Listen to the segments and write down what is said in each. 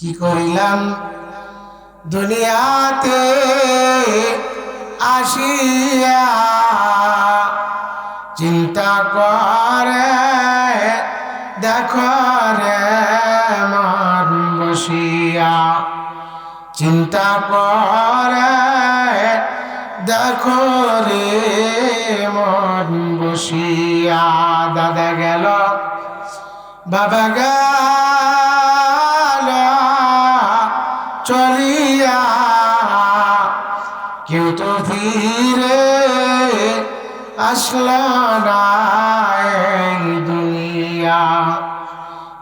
কি করিলাম? দুনিয়াতে আসিয়া চিন্তা করে, দেখো রে মন বসিয়া। চিন্তা করে, দেখো রে মন বসিয়া। দাদা গেল, বাবা গেল কেউ তো ফিরে আসল দুনিয়া।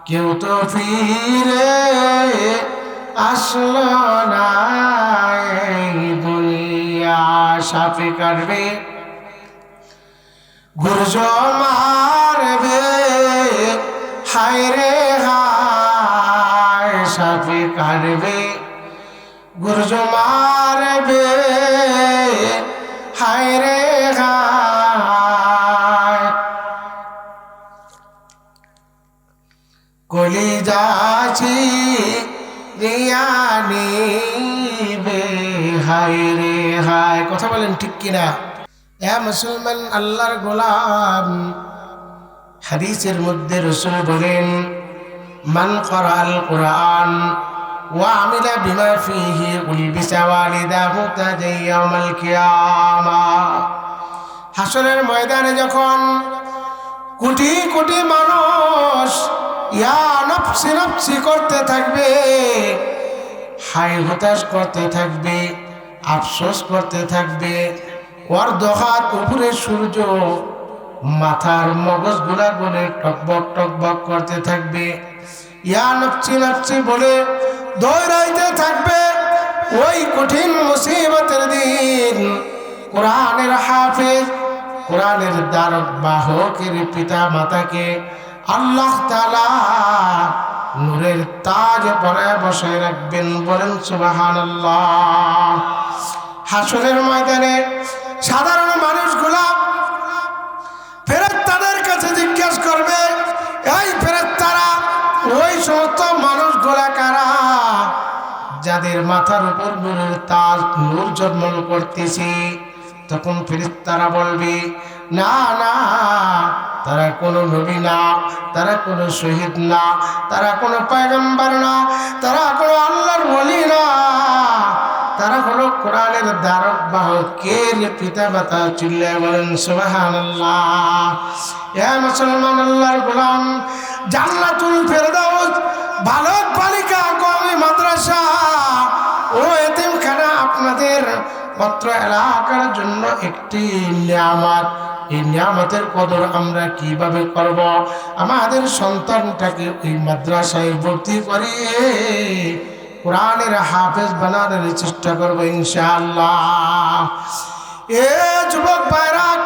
কেউ তো ফিরে আসল না দুনিয়া। সাপে কাটবে গুরজ মারবে হায় রে হায়, সাপে কাটবে গুরজ মারবে কলি যাচ্ছি রিয়ানি বে হায় রে হায় কথা বলেন ঠিক কিনা এ মুসলমান আল্লাহর গোলাম হাদিসের মধ্যে রসুল বলেন মান করাল কোরআন وعمل بما فيه ألبس والداه تاجا يوم القيامة হাসরের ময়দানে যখন কোটি কোটি মানুষ ইয়া নফসি করতে থাকবে, হাই হতাশ করতে থাকবে, আফসোস করতে থাকবে ওর দহাত উপরে সূর্য মাথার মগজগুলা বলে টকবক টকবক করতে থাকবে। ইয়া নফসি নফসি বলে দৌড়াইতে থাকবে, ওই কঠিন মুসিবতের দিন। কোরআনের হাফেজ, কোরআনের দ্বারক বাহকের পিতা মাতাকে আল্লাহ তালা নূরের তাজ পরে বসে রাখবেন বলেন সুবাহান ময়দানে সাধারণ মানুষগুলা ফেরত তাদের কাছে জিজ্ঞেস করবে, এই ফেরত তারা ওই সমস্ত মানুষগুলা কারা যাদের মাথার উপর নূরের তাজ, নূর জন্মন করতেছে? তখন ফেরেশতারা বলবে, না না তারা কোনো নবী না, তারা কোনো শহীদ না, তারা কোনো পায়গম্বর না, তারা কোনো আল্লাহর বলি না। তারা হলো কোরআনের দ্বারক বাহকের পিতা মাতা চুল্লে বলেন সুবাহান মুসলমান আল্লাহর গোলাম, জান্নাতুল ফেরদাউস বালক এলাকার জন্য একটি নিয়ামত। এই নিয়ামতের কদর আমরা কীভাবে করব? আমাদের সন্তানটাকে ওই মাদ্রাসায় ভর্তি করিয়ে কোরআনের হাফেজ বানানোর চেষ্টা করব ইনশাআল্লাহ। এ যুবক বাইরাক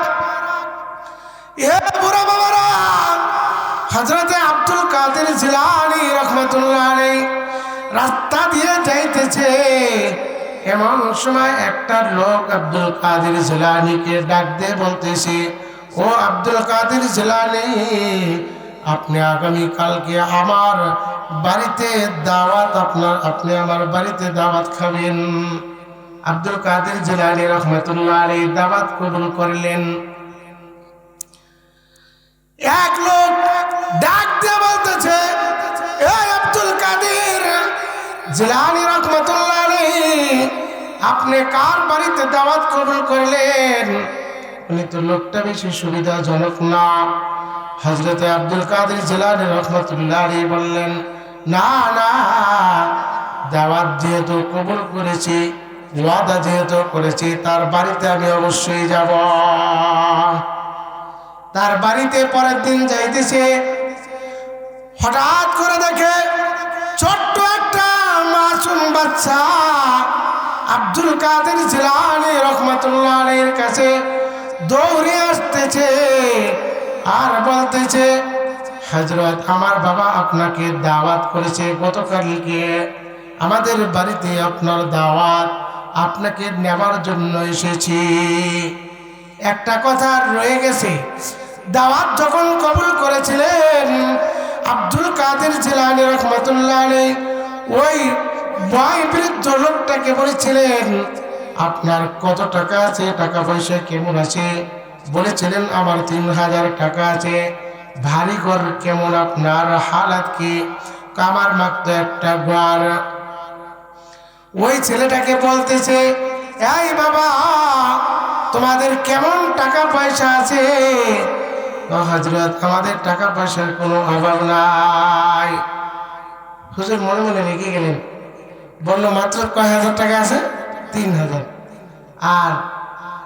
এ বুড়া বাবারা হজরতে আব্দুল কাদের জিলানি রহমতুল্লাহ রাস্তা দিয়ে যাইতেছে। এমন সময় একটা লোক আব্দুল কাদের জিলানিকে ডাক দিয়ে বলতেছে, ও আব্দুল কাদের জিলানি, আপনি আগামী কালকে আমার বাড়িতে দাওয়াত আপনার, আপনি আমার বাড়িতে দাওয়াত খাবেন। আব্দুল কাদের জিলানি রহমতুল্লাহ দাওয়াত কবুল করলেন। এক লোক ডাক দিয়ে বলতেছে জিলানি আপনি কার বাড়িতে দাওয়াত কবুল করলেন? উনি তো লোকটা বেশি সুবিধাজনক না। হজরতে আব্দুল কাদের জিলানি রহমতুল্লাহ বললেন, না না, দাওয়াত যেহেতু কবুল করেছি ওয়াদা যেহেতু করেছি, তার বাড়িতে আমি অবশ্যই যাব। তার বাড়িতে পরের দিন যাইতেছে, হঠাৎ করে দেখে ছোট্ট একটা মাসুম বাচ্চা আব্দুল কাদের জিলানি রহমতুল্লাহ আলীর কাছে দৌড়ে আসতেছে আর বলতেছে হজরত আমার বাবা আপনাকে দাওয়াত করেছে গতকালকে। আমাদের বাড়িতে আপনার দাওয়াত আপনাকে নেওয়ার জন্য এসেছি। একটা কথা রয়ে গেছে। দাওয়াত যখন কবুল করেছিলেন, আব্দুল কাদের জিলানি রহমতুল্লাহ ওই বৃদ্ধ লোকটাকে বলেছিলেন, আপনার কত টাকা আছে? টাকা পয়সা কেমন আছে? বলেছিলেন, আমার তিন হাজার টাকা আছে। ভারী ঘর কেমন আপনার? হালাত কি? আমার মাত্র একটা ঘর। ওই ছেলেটাকে বলতেছে, এই বাবা, তোমাদের কেমন টাকা পয়সা আছে? হজরত আমাদের টাকা পয়সার কোনো অভাব নাই। হুজুর মনে মনে রেখে গেলেন। বলল, মাত্র কয় হাজার টাকা আছে? তিন হাজার। আর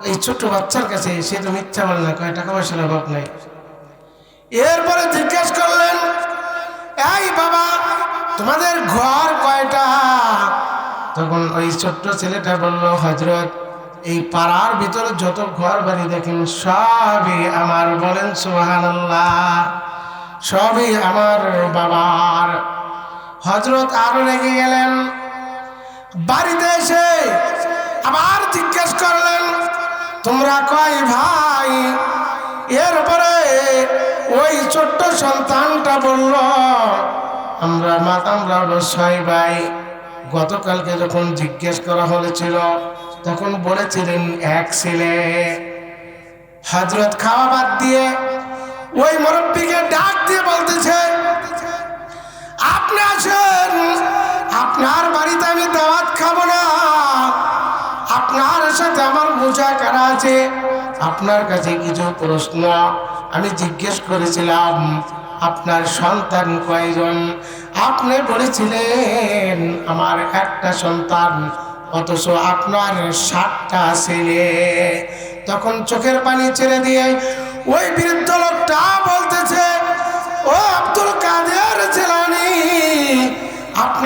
এই ছোট্ট বাচ্চার কাছে সে তো মিথ্যা বলে না, কয়, টাকা পয়সার অভাব নাই। এরপরে জিজ্ঞেস করলেন, এই বাবা, তোমাদের ঘর কয়টা? তখন ওই ছোট্ট ছেলেটা বলল হজরত এই পাড়ার ভিতরে যত ঘর বাড়ি দেখেন, সবই আমার। বলেন সুহান সবই আমার বাবার। হজরত আরও রেগে গেলেন বাড়িতে এসে আবার জিজ্ঞেস করলেন, তোমরা কয় ভাই? এরপরে ওই ছোট্ট সন্তানটা বলল, আমরা মাতা আমরা হলো ছয় ভাই। গতকালকে যখন জিজ্ঞেস করা হয়েছিল তখন বলেছিলেন, এক ছেলে। হজরত খাওয়া বাদ দিয়ে ওই মুরব্বীকে ডাক দিয়ে বলতেছে, আপনি আসেন, আপনার বাড়িতে আমি দাওয়াত খাব না। আপনার সাথে আমার মুজাকারা আছে? আপনার কাছে কিছু প্রশ্ন আমি জিজ্ঞেস করেছিলাম, আপনার সন্তান কয়জন? আপনি বলেছিলেন, আমার একটা সন্তান, অথচ আপনার সাতটা ছেলে। তখন চোখের পানি ছেড়ে দিয়ে ওই বৃদ্ধ লোকটা বলতেছে, ও আব্দুল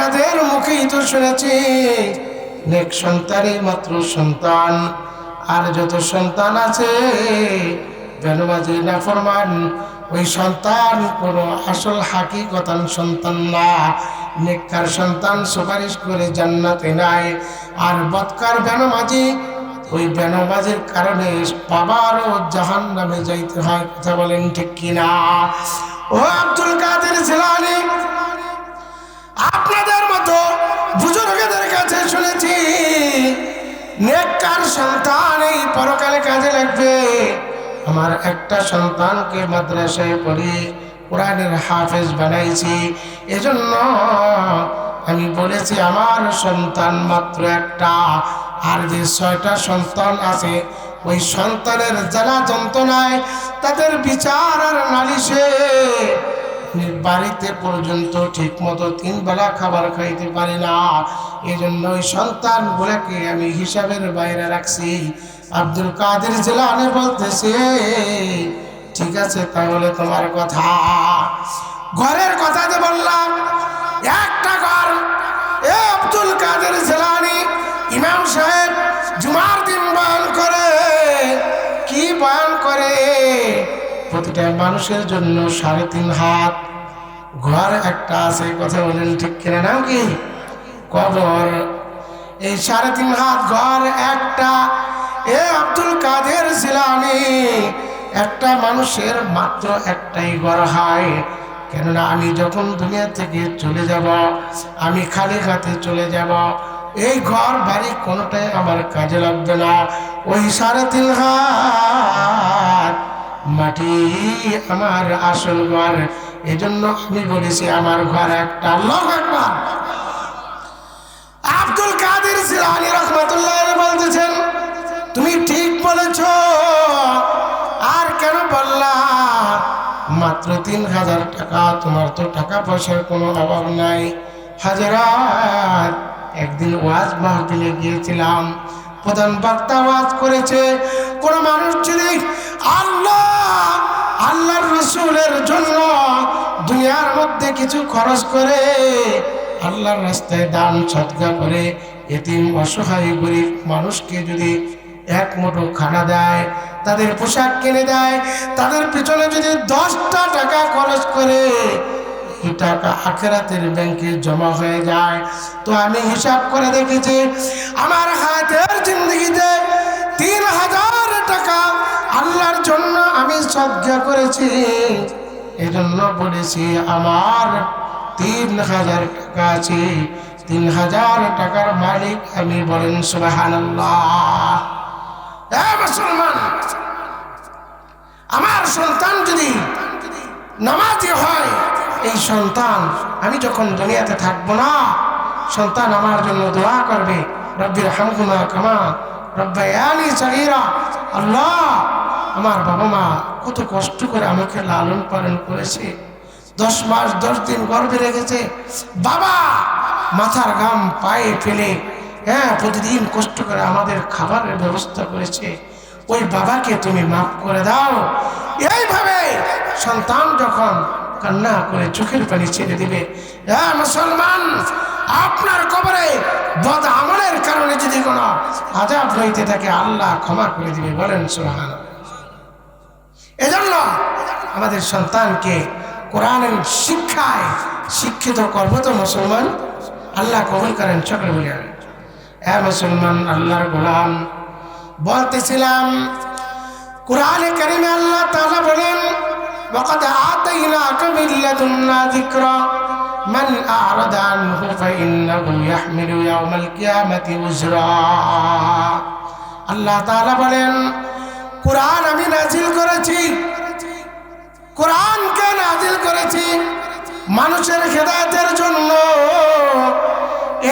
আপনাদের মুখেই তো শুনেছি, নেক সন্তানই মাত্র সন্তান। আর যত সন্তান আছে বেনবাজি না ফরমান ওই সন্তান কোনো আসল হাকিকতান সন্তান না। নেককার সন্তান সুপারিশ করে জান্নাতে নাই, আর বৎকার বেনমাজি ওই বেনবাজির কারণে বাবারও জাহান নামে যাইতে হয়, কথা বলেন ঠিক কিনা? ও আব্দুল কাদের ছিলানি আপনাদের মতো বুজুর্গদের কাছে শুনেছি, নেককার সন্তান এই পরকালে কাজে লাগবে। আমার একটা সন্তানকে মাদ্রাসায় পড়ে কোরআনের হাফেজ বানাইছি। এজন্য আমি বলেছি, আমার সন্তান মাত্র একটা, আর যে ছয়টা সন্তান আছে, ওই সন্তানের জ্বালা যন্ত্রণায় তাদের বিচার আর নালিশে আমি বাড়িতে পর্যন্ত ঠিক মতো তিন বেলা খাবার খাইতে পারি না। এই জন্য ওই সন্তানগুলোকে আমি হিসাবের বাইরে রাখছি। আব্দুল কাদের জেলানে বলতেছে, ঠিক আছে, তাহলে তোমার কথা। ঘরের কথা যে বললাম, একটা ঘর। এ আব্দুল কাদের জেলানি ইমাম সাহেব প্রতিটা মানুষের জন্য সাড়ে তিন হাত। ঘর একটা আছে কথা বলেন ঠিক কিনা, নাম কি? কবর। এই সাড়ে তিন হাত ঘর একটা। এ আব্দুল কাদের জিলানি, একটা মানুষের মাত্র একটাই ঘর হয়। কেননা আমি যখন দুনিয়া থেকে চলে যাব, আমি খালি হাতে চলে যাব, এই ঘর বাড়ি কোনোটাই আমার কাজে লাগবে না। ওই সাড়ে তিন হাত মাটি আমার আসল ঘর। এজন্য আমি বলেছি, আমার ঘর একটা লোক একবার আব্দুল কাদের সিরানি রহমতুল্লাহ বলতেছেন, তুমি ঠিক বলেছ, আর কেন বললা? মাত্র তিন হাজার টাকা, তোমার তো টাকা পয়সার কোনো অভাব নাই। হাজারাত, একদিন ওয়াজ মাহফিলে গিয়েছিলাম। প্রধান বক্তা ওয়াজ করেছে, কোন মানুষ যদি আল্লাহ আল্লাহর রসুলের জন্য দুনিয়ার মধ্যে কিছু খরচ করে আল্লাহর রাস্তায় দান সৎকা করে এতিম অসহায় গরিব মানুষকে যদি এক মুঠো খানা দেয়, তাদের পোশাক কিনে দেয়, তাদের পিছনে যদি দশটা টাকা খরচ করে টাকা আখেরাতের ব্যাংকে জমা হয়ে যায়। তো আমি হিসাব করে দেখেছি, আমার হাতের জিন্দগিতে তিন হাজার টাকা আল্লাহর জন্য আমি সজ্ঞা করেছি। এজন্য বলেছি, আমার তিন হাজার টাকা আছে। তিন হাজার টাকার মালিক আমি বলেন সুবাহান আমার সন্তান যদি নামাজি হয়, এই সন্তান আমি যখন দুনিয়াতে থাকব না, সন্তান আমার জন্য দোয়া করবে রব্বির হামকুমা কামা রব্বায়ানি সাগীরা। আল্লাহ আমার বাবা মা কত কষ্ট করে আমাকে লালন পালন করেছে। দশ মাস, দশ দিন গর্ভে রেখেছে। বাবা, মাথার গাম পায়ে ফেলে হ্যাঁ প্রতিদিন কষ্ট করে আমাদের খাবারের ব্যবস্থা করেছে। ওই বাবাকে তুমি মাফ করে দাও। এইভাবে সন্তান যখন কান্না করে চোখের পানি ছেড়ে দিবে হ্যাঁ মুসলমান, আপনার কবরে বদ আমলের কারণে যদি কোনো আজাব হইতে থাকে, আল্লাহ ক্ষমা করে দিবে। বলেন সুহান এজন্য আমাদের সন্তানকে কোরআনের শিক্ষায় শিক্ষিত করবো তো মুসলমান আল্লাহ কবুল করেন চক্র বলে হ্যাঁ মুসলমান আল্লাহর গোলাম বলতেছিলাম কোরআনে কারিমে আল্লাহ তাআলা বলেন وقد آتيناك من لدنا ذكرا من أعرض عنه فإنه يحمل يوم القيامة وزرا আল্লাহ তাআলা বলেন কোরআন আমি নাজিল করেছি। কোরআনকে নাজিল করেছি মানুষের হেদায়তের জন্য।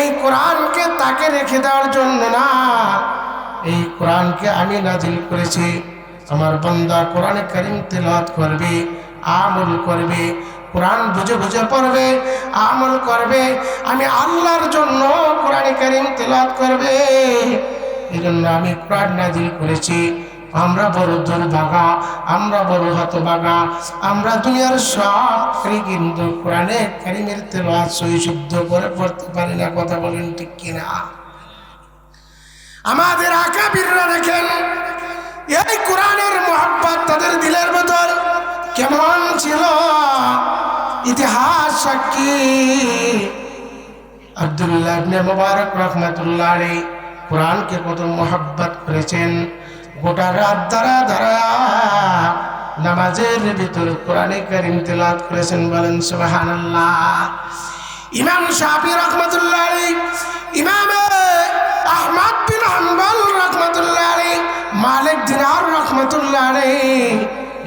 এই কোরআনকে তাকে রেখে দেওয়ার জন্য না। এই কোরআনকে আমি নাজিল করেছি। আমার বন্দা কোরআনে করিম তেলাওয়াত করবে, আমল করবে, কোরআন বুঝে বুঝে পড়বে, আমল করবে। আমি আল্লাহর জন্য কোরআনে করিম তেলাওয়াত করবে। এই জন্য আমি কোরআন নাজিল করেছি। আমরা বড় দুর্ভাগা আমরা বড় হতভাগা আমরা দুনিয়ার সব কিন্তু কোরআনে কারিমের তেলাওয়াত সহি শুদ্ধ করে পড়তে পারি না, কথা বলেন ঠিক কিনা? আমাদের আকাবিররা দেখেন, এই কোরআনের মোহাব্বত তাদের দিলের ভেতর কেমন ছিল? ইতিহাস সাক্ষী। আব্দুল্লাহ মুবারক রহমাতুল্লাহ আলাইহি কোরআনকে কত মোহাব্বত করেছেন। গোটা রাত দ্বারা দ্বারা নামাজের ভিতর কোরআনে কারিম তেলাওয়াত করেছেন বলেন সুবহানাল্লাহ। ইমাম শাফি রহমাতুল্লাহ আলাইহি, ইমাম আহমদ বিন হাম্বল রহমাতুল্লাহ আলাইহি, মালিক দিনার রহমাতুল্লাহ আলাইহি।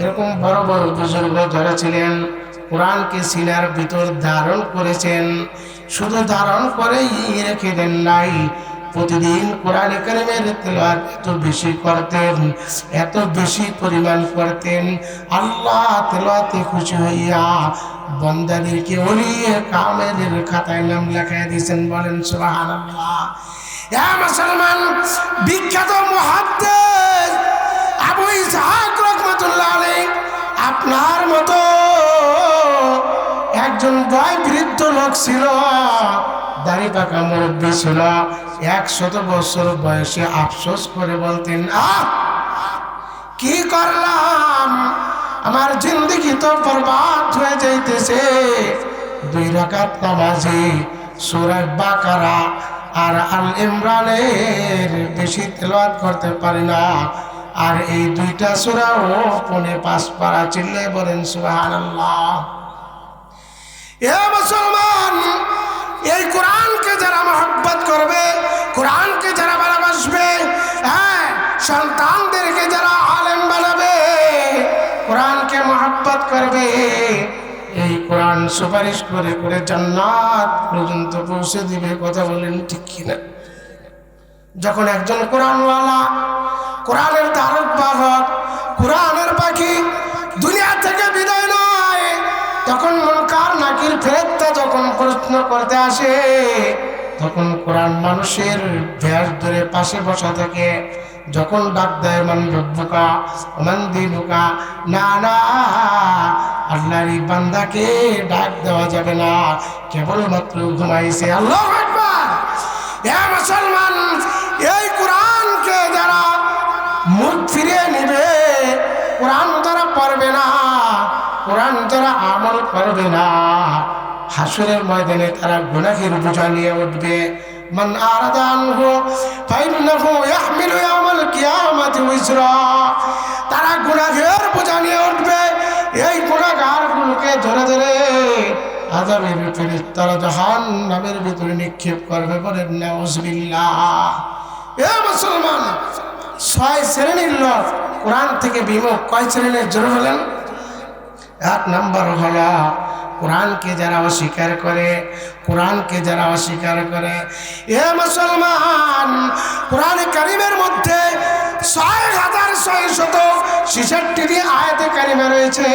এরকম বড় বড় বুজুর্গ যারা ছিলেন, কোরআনকে সিনার ভিতর ধারণ করেছেন, শুধু ধারণ করেই রেখে দেন নাই প্রতিদিন কোরআন কারিমের তেলাওয়াত এত বেশি করতেন, এত বেশি পরিমাণ করতেন, আল্লাহ তেলাওয়াতে খুশি হইয়া বন্দাদেরকে ওলিয়ে কামেদের খাতায় নাম লেখায় দিয়েছেন। বলেন, সুবহানাল্লাহ। মুসলমান, বিখ্যাত মুহাদ্দিস আবু ইসহাক রাহমাতুল্লাহ আলাইহি, আপনার মতো একজন বয় বৃদ্ধ লোক ছিল। দাড়ি পাকা মুরব্বী ছিল। একশত বছর বয়সে আফসোস করে বলতেন কি করলাম? আমার জিন্দগি তো বরবাদ হয়ে যাইতেছে। দুই রাকাত নামাজে সুরাজ বাকারা আর আল ইমরানের বেশি তেলাওয়াত করতে পারি না। আর এই দুইটা সুরা ও পনে পাঁচ পারা চিল্লে বলেন, সুবহানাল্লাহ। এ মুসলমান এই কোরআনকে যারা মহব্বত করবে, কোরআনকে যারা ভালোবাসবে হ্যাঁ সন্তানদেরকে যারা আলেম বানাবে, কোরআনকে মহব্বত করবে, এই কোরআন সুপারিশ করে করে জান্নাত পর্যন্ত পৌঁছে দিবে, কথা বলেন ঠিক কিনা? যখন একজন কোরআনওয়ালা, কোরআনের ধারক বাহক কোরআনের পাখি দুনিয়া থেকে বিদায় নয়, তখন মনকার নাকির ফেরতটা যখন প্রশ্ন করতে আসে, তখন কোরআন মানুষের ভ্যাস ধরে পাশে বসা থাকে। যখন ডাক দেয়, মান রব্বুকা মান দিনুকা? না না, আল্লাহর এই বান্দাকে ডাক দেওয়া যাবে না। কেবলমাত্র ঘুমাইছে আল্লাহ মুসলমান, এই কোরআনকে যারা মুখ ফিরিয়ে নেবে, কোরআন তারা পড়বে না, কোরআন তারা আমল করবে না হাসুরের ময়দানে তারা গুনাহের বোঝা নিয়ে উঠবে। মান আরাদানহু ফাইন্নাহু ইয়াহমিলু ইয়াওমাল কিয়ামাতি উজরা। তারা গুনাহের বোঝা নিয়ে উঠবে। এই গুনাহগারগুলোকে ধরে ধরে আজাবের ফেরেশতারা জাহান নামের ভিতরে নিক্ষেপ করবে বলেন, নাউজুবিল্লাহ। এ মুসলমান, ছয় শ্রেণির লোক কোরআন থেকে বিমুখ কয় শ্রেণির জোরে হলেন এক নম্বর হলো কোরআনকে যারা অস্বীকার করে, কোরআনকে যারা অস্বীকার করে, এ মুসলমান, কোরআন কারিমের মধ্যে ছয় হাজার ছয় শত ছেষট্টি আয়াতে কারিমা রয়েছে,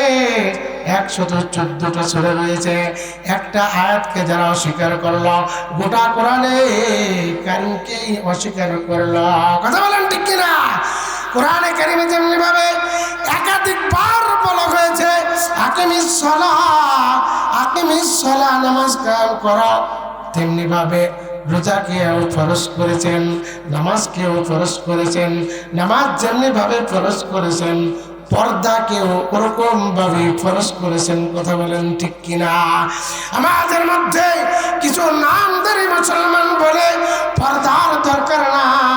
একশত চোদ্দটা ছেড়ে রয়েছে। একটা আয়াতকে যারা অস্বীকার করল, গোটা কোরআনে কারিমকেই অস্বীকার করল। কথা বলেন ঠিক কিনা? কোরআনে কারিমে যেমনি ভাবে একাধিকবার বলা হয়েছে, আকিমিস সলা করো। তেমনি ভাবে রোজাকেও ফরজ করেছেন, নামাজকেও ফরস করেছেন, নামাজ যেমনি ভাবে ফরজ করেছেন, পর্দাকেও ওরকমভাবে ফরজ করেছেন, কথা বলেন ঠিক কিনা? আমাদের মধ্যে কিছু নামদারি মুসলমান বলে পর্দার দরকার নাই।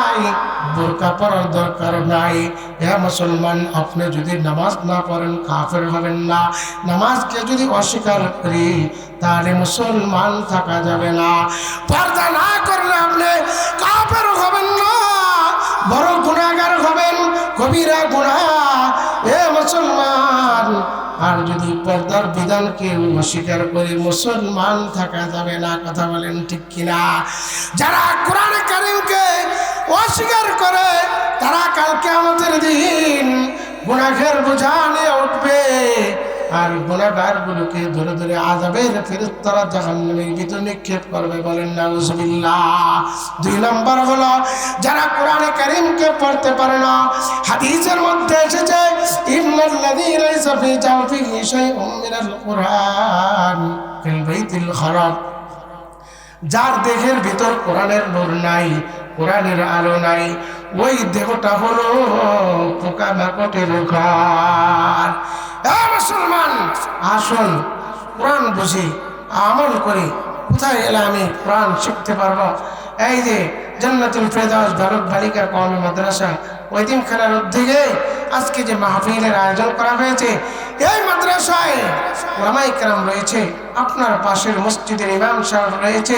বোরকা পরার দরকার নাই। হ্যাঁ মুসলমান, আপনি যদি নামাজ না পড়েন, কাফের হবেন না। নামাজকে যদি অস্বীকার করি, তাহলে মুসলমান থাকা যাবে না। পর্দা না করলে আপনি কাফের হবেন না। বড় গুণাগার হবেন কবিরা গুণা এ মুসলমান, আর যদি পর্দার বিধানকে অস্বীকার করে, মুসলমান থাকা যাবে না। কথা বলেন ঠিক কিনা? যারা কোরআন কারিমকে অস্বীকার করে, তারা কালকে আমাদের দিন গুণাঘের বোঝা নিয়ে উঠবে। আর গুণাগার গুলোকে ধরে ধরে আজাবের ফেরত তারা জাহান্নামের ভিতর নিক্ষেপ করবে বলেন না দুই নম্বর হলো, যারা কোরআনে কারিমকে পড়তে পারে না, হাদিসের মধ্যে এসেছে যার দেহের ভিতর কোরআনের নূর নাই কোরআনের আলো নাই। ওই দেহটা হলো পোকা মাকটের ঘর। মুসলমান, আসুন, কোরআন বুঝি, আমল করি। কোথায় এলে আমি কোরআন শিখতে পারব? এই যে জান্নাতুল ফেরদাউস বালক বালিকা কওমি মাদ্রাসা ওইদিন খেলার উদ্যোগে আজকে যে মাহফিলের আয়োজন করা হয়েছে এই মাদ্রাসায় রামাইকরাম কেরাম রয়েছে, আপনার পাশের মসজিদের ইমাম সাহেব রয়েছে।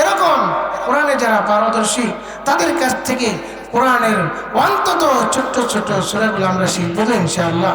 এরকম কোরআনে যারা পারদর্শী, তাদের কাছ থেকে কোরআনের অন্তত ছোট্ট ছোট্ট সুরাগুলো আমরা শিখব ইনশাআল্লাহ।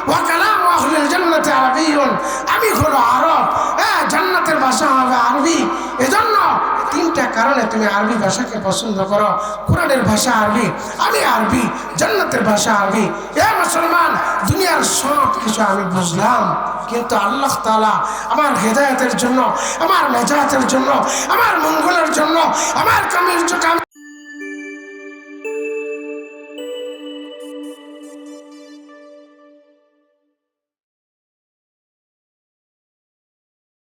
তুমি আরবি ভাষাকে পছন্দ করো, কোরআনের ভাষা আরবি, আমি আরবি, জান্নাতের ভাষা আরবি। এ মুসলমান, দুনিয়ার সব কিছু আমি বুঝলাম। কিন্তু আল্লাহ তালা আমার হেদায়তের জন্য, আমার মেজাতের জন্য, আমার মঙ্গলের জন্য, আমার কামের